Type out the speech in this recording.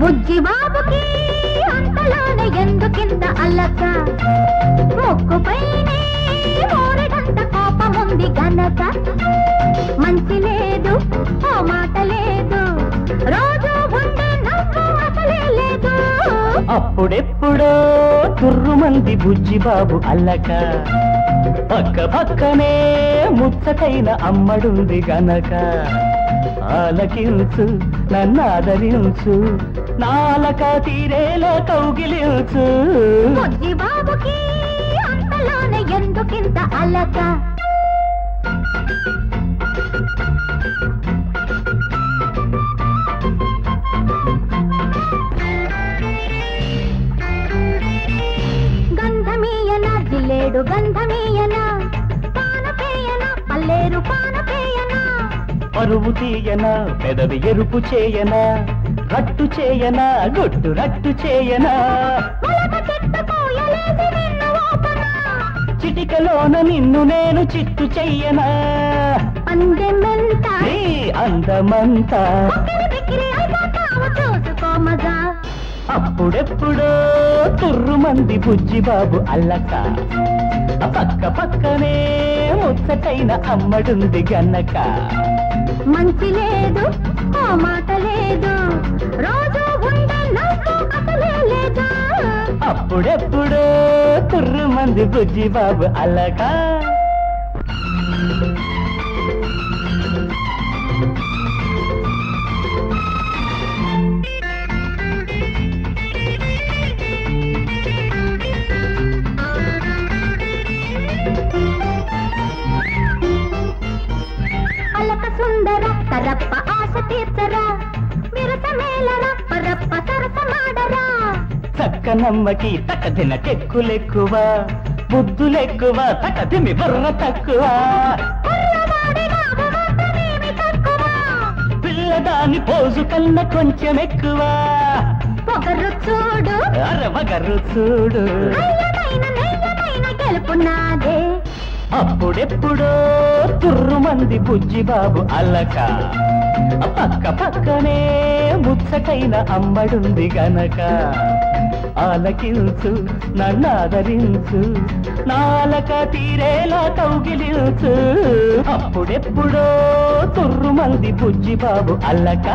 బుజ్జి బాబుకి అంతలోనే ఎందుకింత అల్లక మొక్కుపైనే కోపముంది గనక మంచి అప్పుడెప్పుడో తుర్రుమంది బుజ్జిబాబు అల్లక. పక్క పక్కనే ముచ్చటైన అమ్మడుంది గనక. ఆలకించు నన్నాదరించు నాలక తీరేలా కౌగిలించు. బుజ్జిబాబుకి అంతలోనే ఎందుకింత అల్లక జిల్లేడు గంధమీయన పానపేయన పల్లేరు పానపేయన. పరువు తీయనా పెదవి ఎరుపు చేయనా రట్టు చేయనా గుట్టు రట్టు చేయనా. చిటికలోన నిన్ను నేను చిట్టు చెయ్యనా. పందెమెంత నీ అందమంతా అప్పుడెప్పుడో తుర్రుమంది బుజ్జిబాబు అల్లక. పక్క పక్కనే ముచ్చటైన అమ్మడుంది గన్నక మంచి లేదు ఓ మాట లేదు. రోజు అప్పుడెప్పుడో తుర్రుమంది బుజ్జిబాబు అల్లక. తరప్ప ఆశ తీర్చరా. విరస మేలరా పరప్ప సరస మాడరా. చక్కనమ్మకి తకదిన టెక్కులెక్కువ బుద్ధులెక్కువ తకదిమి బుర్ర తక్కువ. పిల్లదాని పోజు కన్న కొంచెం ఎక్కువ పొగరు చూడు. అరవగరు చూడు. అయ్యమైన నెయ్యమైన గెలుపు నాదే అప్పుడెప్పుడో తుర్రుమంది బుజ్జిబాబు అల్లక పక్క పక్కనే ముచ్చకైన అమ్మడుంది గనక. ఆలకించు నన్నాదరించు నాలక తీరేలా కౌగిలించు అప్పుడెప్పుడో తుర్రుమంది బుజ్జిబాబు అల్లక